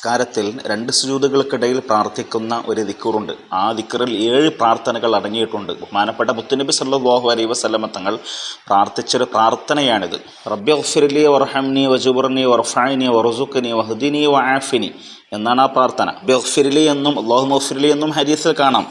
നിസ്കാരത്തിൽ രണ്ട് സുജൂതുകൾക്കിടയിൽ പ്രാർത്ഥിക്കുന്ന ഒരു ദിക്റുണ്ട്. ആ ദിക്കറിൽ ഏഴ് പ്രാർത്ഥനകൾ അടങ്ങിയിട്ടുണ്ട്. ബഹുമാനപ്പെട്ട മുത്തുനബി സല്ലാഹു അലൈ വസ്ലമ തങ്ങൾ പ്രാർത്ഥിച്ചൊരു പ്രാർത്ഥനയാണിത്. റബ്ബി ഒഫിർലി വർഹംനി വജുബർനി വർഫാനി വറുസുഖനി വഹദിനി വആഫിനി എന്നാണ് ആ പ്രാർത്ഥന. ബിർലി എന്നും അള്ളാഹു മഫിർലി എന്നും ഹരീസിൽ കാണാം.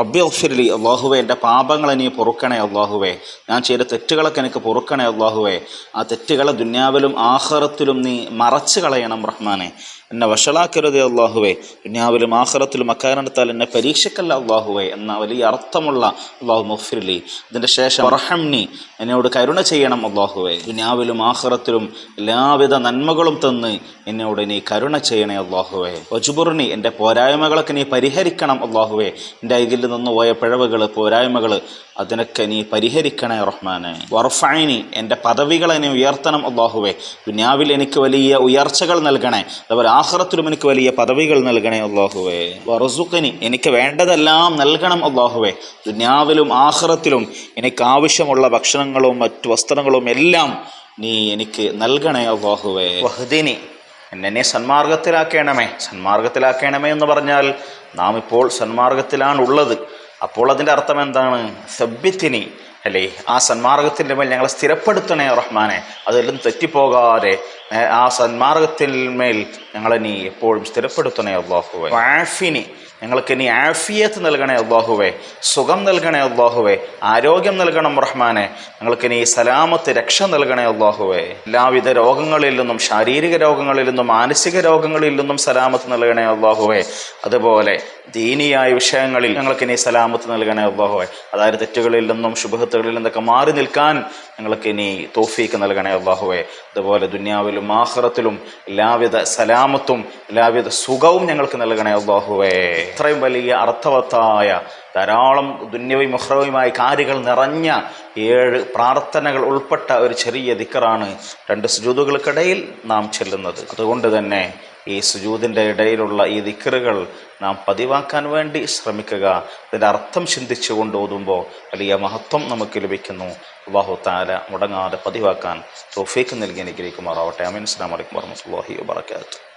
റബ്ബി ഒഫിർലി അള്ളാഹുവെ എന്റെ പാപങ്ങൾ നീ പൊറുക്കണേ അള്ളാഹുവെ ഞാൻ ചെയ്ത തെറ്റുകളൊക്കെ എനിക്ക് പൊറുക്കണേ അള്ളാഹുവെ ആ തെറ്റുകളെ ദുന്യാവിലും ആഹാരത്തിലും നീ മറച്ചു കളയണം റഹ്മാനെ. എന്നെ വഷളാക്കരുതേ അള്ളാഹുവേ. ദുനിയാവിലും ആഹ്റത്തിലും അക്കാരണത്താൽ എന്നെ പരീക്ഷക്കല്ല അള്ളാഹുവേ എന്ന വലിയ അർത്ഥമുള്ള അള്ളാഹു മുഫിർലി അതിന്റെ ശേഷം റഹംനി എന്നോട് കരുണ ചെയ്യണം അള്ളാഹുവേ. ദുനിയാവിലും ആഹ്റത്തിലും എല്ലാവിധ നന്മകളും തന്ന് എന്നോട് നീ കരുണ ചെയ്യണേ അള്ളാഹുവേ. ഒജുബുറിനി എന്റെ പോരായ്മകളൊക്കെ നീ പരിഹരിക്കണം അള്ളാഹുവേ. എന്റെ അരികിൽ നിന്ന് പോയ പിഴവുകൾ പോരായ്മകൾ അതിനൊക്കെ നീ പരിഹരിക്കണേ റഹ്മാനെ. വർഫായിനി എന്റെ പദവികളെ നീ ഉയർത്തണം അള്ളാഹുവേ. ദുനിയാവിൽ എനിക്ക് വലിയ ഉയർച്ചകൾ നൽകണേ. അതുപോലെ ആഹ്റത്തിലും എനിക്ക് വലിയ പദവികൾ നൽകണേ അള്ളാഹുവേ. വറുസുഖനി എനിക്ക് വേണ്ടതെല്ലാം നൽകണം അള്ളാഹുവേ. ദുനിയാവിലും ആഹ്റത്തിലും എനിക്ക് ആവശ്യമുള്ള ഭക്ഷണങ്ങളും മറ്റു വസ്ത്രങ്ങളും എല്ലാം നീ എനിക്ക് നൽകണേ അള്ളാഹുവേ. വഹദിനി എന്നെ സന്മാർഗത്തിലാക്കണമേ. സന്മാർഗത്തിലാക്കണമേ എന്ന് പറഞ്ഞാൽ നാം ഇപ്പോൾ സന്മാർഗത്തിലാണ് ഉള്ളത്. അപ്പോൾ അതിന്റെ അർത്ഥം എന്താണ്? സബ്യത്തിനി അല്ലേ? ആ സന്മാർഗത്തിന്റെ മേൽ ഞങ്ങളെ സ്ഥിരപ്പെടുത്തണേ റഹ്മാനെ. അതെല്ലാം തെറ്റിപ്പോകാതെ ആ ആ സന്മാർഗത്തിന്മേൽ ഞങ്ങളെ നീ എപ്പോഴും സ്ഥിരപ്പെടുത്തണേ അള്ളാഹുവെ. ആഫിനി ഞങ്ങൾക്ക് നീ ആഫിയത്ത് നൽകണേ അള്ളാഹുവെ. സുഖം നൽകണേ അള്ളാഹുവെ. ആരോഗ്യം നൽകണം റഹ്മാനെ. ഞങ്ങൾക്ക് നീ സലാമത്ത് രക്ഷ നൽകണേ അള്ളാഹുവെ. എല്ലാവിധ രോഗങ്ങളിൽ നിന്നും ശാരീരിക രോഗങ്ങളിൽ നിന്നും മാനസിക രോഗങ്ങളിൽ നിന്നും സലാമത്ത് നൽകണേ അള്ളാഹുവെ. അതുപോലെ ദീനിയായ വിഷയങ്ങളിൽ ഞങ്ങൾക്ക് ഇനി സലാമത്ത് നൽകണേ അള്ളാഹുവെ. അതായത് തെറ്റുകളിൽ നിന്നും ശുഭഹത്തുകളിൽ നിന്നൊക്കെ മാറി നിൽക്കാൻ ഞങ്ങൾക്ക് ഇനി തോഫീക്ക് നൽകണേ അള്ളാഹുവെ. അതുപോലെ ദുന്യാവിലും ആഹ്റത്തിലും എല്ലാവിധ സലാമത്തും എല്ലാവിധ സുഖവും ഞങ്ങൾക്ക് നൽകണേ അള്ളാഹുവേ. ഇത്രയും വലിയ അർത്ഥവത്തായ ധാരാളം ദുന്യവും മുഹ്റവുമായ കാര്യങ്ങൾ നിറഞ്ഞ ഏഴ് പ്രാർത്ഥനകൾ ഉൾപ്പെട്ട ഒരു ചെറിയ ദിക്കറാണ് രണ്ട് സുജൂതുകൾക്കിടയിൽ നാം ചെല്ലുന്നത്. അതുകൊണ്ട് തന്നെ ഈ സുജൂതിന്റെ ഇടയിലുള്ള ഈ ദിക്കറുകൾ നാം പതിവാക്കാൻ വേണ്ടി ശ്രമിക്കുക. ഇതിന്റെ അർത്ഥം ചിന്തിച്ചുകൊണ്ട് ഓതുമ്പോൾ വലിയ മഹത്വം നമുക്ക് ലഭിക്കുന്നു. അള്ളാഹു താല മുടങ്ങാതെ പതിവാക്കാൻ തോഫീക്ക് നൽകി അനുഗ്രഹിക്കുമാറാവട്ടെ. അമീൻ അസ്ലാം വലൈക്കും വർഹമത്തല്ലാഹി വാബർക്കാത്തു